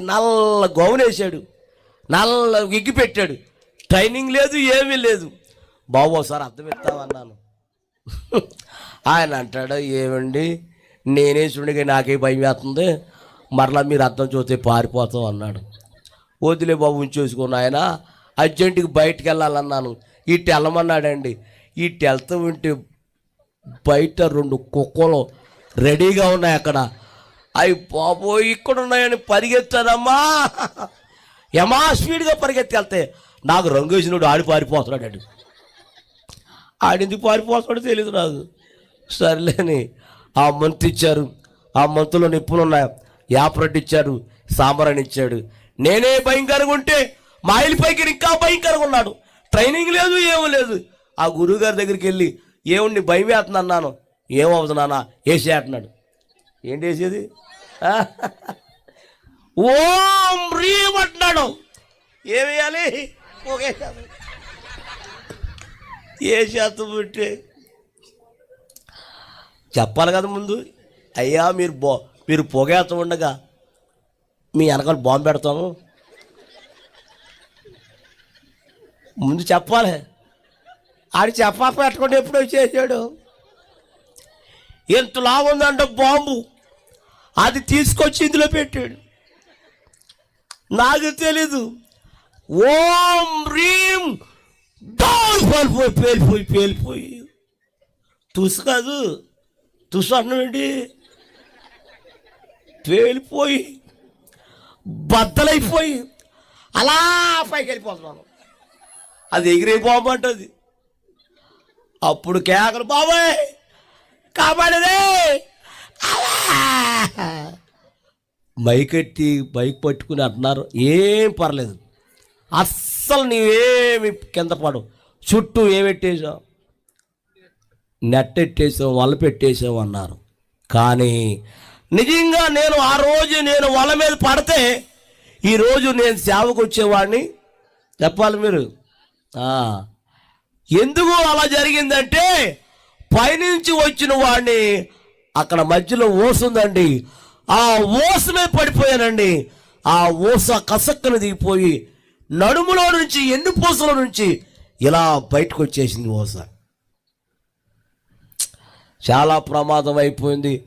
నల్ల గౌన్ నల్ల ఎగ్గి పెట్టాడు. ట్రైనింగ్ లేదు ఏమీ లేదు. బాబు ఒకసారి అర్థం ఆయన అంటాడు ఏమండి? నేనే చూడగా నాకే భయం వేస్తుంది. మరలా మీరు అర్థం చూస్తే పారిపోతాం అన్నాడు. వదిలే బాబు ఉంచేసుకున్న ఆయన అర్జెంటుకి బయటికి వెళ్ళాలన్నాను. ఇటు వెళ్ళమన్నాడండి. ఇటు వెళ్తూ ఉంటే బయట రెండు కుక్కలు రెడీగా ఉన్నాయి అక్కడ. అవి బాబోయ్ ఇక్కడ ఉన్నాయని పరిగెత్తానమ్మా యమా స్పీడ్గా పరిగెత్తి వెళ్తే నాకు రంగు వేసినోడు ఆడి పారిపోతున్నాడు ఆడింది పారిపోతున్నాడో తెలియదు నాకు. సర్లేని ఆ మంత్ ఇచ్చారు. ఆ మంతులో నిప్పులు ఉన్నాయి యాప్రెడ్ ఇచ్చారు సాంబారని ఇచ్చాడు. నేనే భయంకరంగా ఉంటే మా పైకి ఇంకా భయంకరంగా ఉన్నాడు. ట్రైనింగ్ లేదు ఏమీ లేదు. ఆ గురువుగారి దగ్గరికి వెళ్ళి ఏముండి భయం వేస్తుంది అన్నాను. ఏమవుతున్నానా నాన్న అంటున్నాడు ఏంటి వేసేది? ఓం రీం అంటున్నాడు. ఏమేయాలి ఒకేసారి ఏ శాతం పెట్టే? చెప్పాలి కదా ముందు. అయ్యా మీరు బో మీరు పొగేస్తా ఉండగా మీ వెనకాల బాంబు పెడతాము. ముందు చెప్పాలి. ఆడు చెప్పాక పెట్టకుండా ఎప్పుడో చేశాడు. ఎంత ఉందంట బాంబు. అది తీసుకొచ్చి ఇందులో పెట్టాడు. నాకు తెలీదు. ఓం రీం. డాన్ పేలిపోయి పేలిపోయి పేలిపోయి. తుసు కాదు. తుసు అన్నమేంటి పేలిపోయి బద్దలైపోయి అలా పైకి వెళ్ళిపోతున్నాను. అది ఎగిరే బాగుంటుంది అప్పుడు కేకలు బాబాయ్! కాబడేదే బైక్ ఎట్టి బైక్ పట్టుకుని అంటున్నారు. ఏం పర్లేదు. అస్సలు నీవేమి కింద పడు చుట్టూ ఏమెట్టేసావు నెట్ ఎట్టేసాం వల పెట్టేసాం అన్నారు. కానీ నిజంగా నేను ఆ రోజు నేను వల మీద పడితే ఈరోజు నేను సేవకు వచ్చేవాడిని. చెప్పాలి మీరు? ఎందుకు అలా జరిగిందంటే పైనుంచి వచ్చిన వాడిని అక్కడ మధ్యలో ఓసుందండి. ఆ ఓసమే పడిపోయానండి. ఆ ఓస కసక్కన దిగిపోయి నడుములో నుంచి ఎన్ని పూసల నుంచి ఇలా బయటకు వచ్చేసింది ఓస. చాలా ప్రమాదం అయిపోయింది.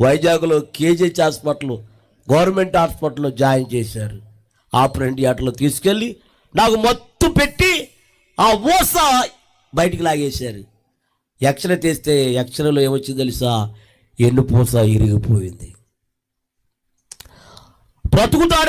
వైజాగ్లో కేజీహెచ్ హాస్పిటల్ గవర్నమెంట్ హాస్పిటల్లో జాయిన్ చేశారు. ఆపరేషన్ అట్లా తీసుకెళ్ళి నాకు మొత్తం పెట్టి ఆ ఊస బయటికి లాగేశారు. యక్షణ తీస్తే యక్షణలో ఏమొచ్చింది తెలుసా? ఎన్ను పూస ఇరిగిపోయింది. బ్రతుకుతాడు